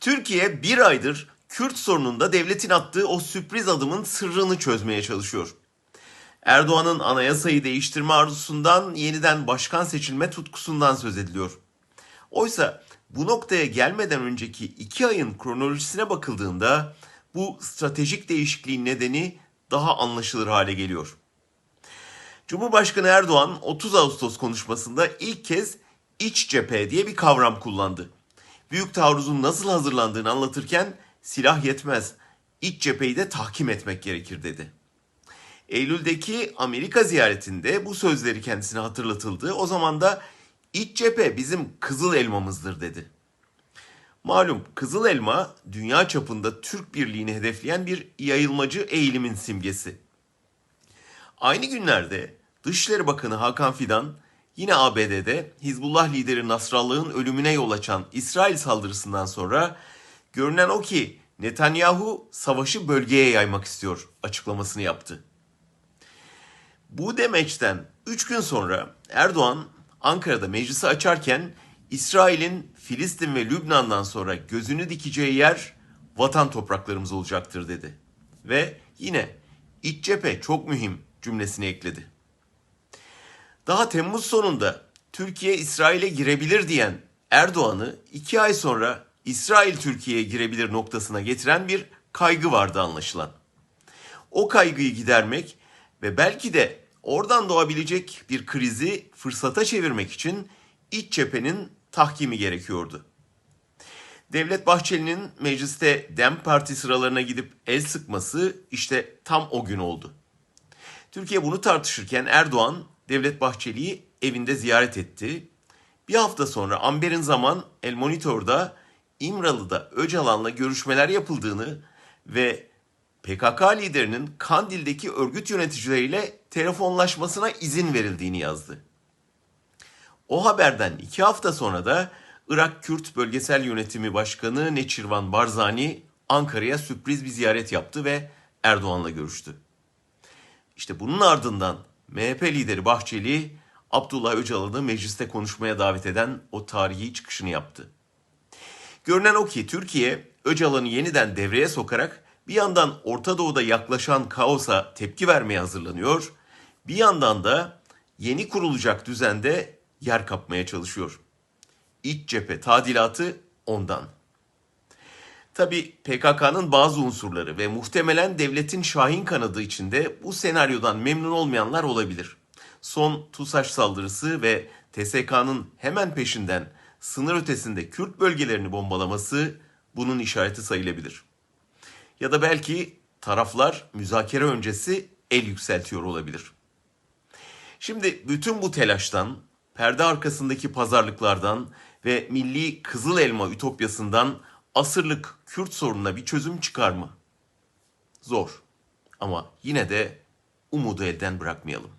Türkiye bir aydır Kürt sorununda devletin attığı o sürpriz adımın sırrını çözmeye çalışıyor. Erdoğan'ın anayasayı değiştirme arzusundan yeniden başkan seçilme tutkusundan söz ediliyor. Oysa bu noktaya gelmeden önceki iki ayın kronolojisine bakıldığında bu stratejik değişikliğin nedeni daha anlaşılır hale geliyor. Cumhurbaşkanı Erdoğan 30 Ağustos konuşmasında ilk kez iç cephe diye bir kavram kullandı. Büyük taarruzun nasıl hazırlandığını anlatırken silah yetmez, iç cepheyi de tahkim etmek gerekir dedi. Eylül'deki Amerika ziyaretinde bu sözleri kendisine hatırlatıldı. O zaman da iç cephe bizim kızıl elmamızdır dedi. Malum kızıl elma dünya çapında Türk birliğini hedefleyen bir yayılmacı eğilimin simgesi. Aynı günlerde Dışişleri Bakanı Hakan Fidan yine ABD'de Hizbullah lideri Nasrallah'ın ölümüne yol açan İsrail saldırısından sonra görünen o ki Netanyahu savaşı bölgeye yaymak istiyor açıklamasını yaptı. Bu demeçten 3 gün sonra Erdoğan Ankara'da meclisi açarken İsrail'in Filistin ve Lübnan'dan sonra gözünü dikeceği yer vatan topraklarımız olacaktır dedi. Ve yine iç cephe çok mühim cümlesini ekledi. Daha Temmuz sonunda Türkiye İsrail'e girebilir diyen Erdoğan'ı iki ay sonra İsrail Türkiye'ye girebilir noktasına getiren bir kaygı vardı anlaşılan. O kaygıyı gidermek ve belki de oradan doğabilecek bir krizi fırsata çevirmek için iç cephenin tahkimi gerekiyordu. Devlet Bahçeli'nin mecliste DEM Parti sıralarına gidip el sıkması işte tam o gün oldu. Türkiye bunu tartışırken Erdoğan Devlet Bahçeli'yi evinde ziyaret etti. Bir hafta sonra Amber'in zaman El Monitor'da İmralı'da Öcalan'la görüşmeler yapıldığını ve PKK liderinin Kandil'deki örgüt yöneticileriyle telefonlaşmasına izin verildiğini yazdı. O haberden iki hafta sonra da Irak Kürt Bölgesel Yönetimi Başkanı Neçirvan Barzani Ankara'ya sürpriz bir ziyaret yaptı ve Erdoğan'la görüştü. İşte bunun ardından MHP lideri Bahçeli Abdullah Öcalan'ı mecliste konuşmaya davet eden o tarihi çıkışını yaptı. Görünen o ki Türkiye Öcalan'ı yeniden devreye sokarak bir yandan Orta Doğu'da yaklaşan kaosa tepki vermeye hazırlanıyor, bir yandan da yeni kurulacak düzende yer kapmaya çalışıyor. İç cephe tadilatı ondan. Tabi PKK'nın bazı unsurları ve muhtemelen devletin şahin kanadı içinde bu senaryodan memnun olmayanlar olabilir. Son TUSAŞ saldırısı ve TSK'nın hemen peşinden sınır ötesinde Kürt bölgelerini bombalaması bunun işareti sayılabilir. Ya da belki taraflar müzakere öncesi el yükseltiyor olabilir. Şimdi bütün bu telaştan, perde arkasındaki pazarlıklardan ve milli kızıl elma ütopyasından asırlık Kürt sorununa bir çözüm çıkar mı? Zor. Ama yine de umudu elden bırakmayalım.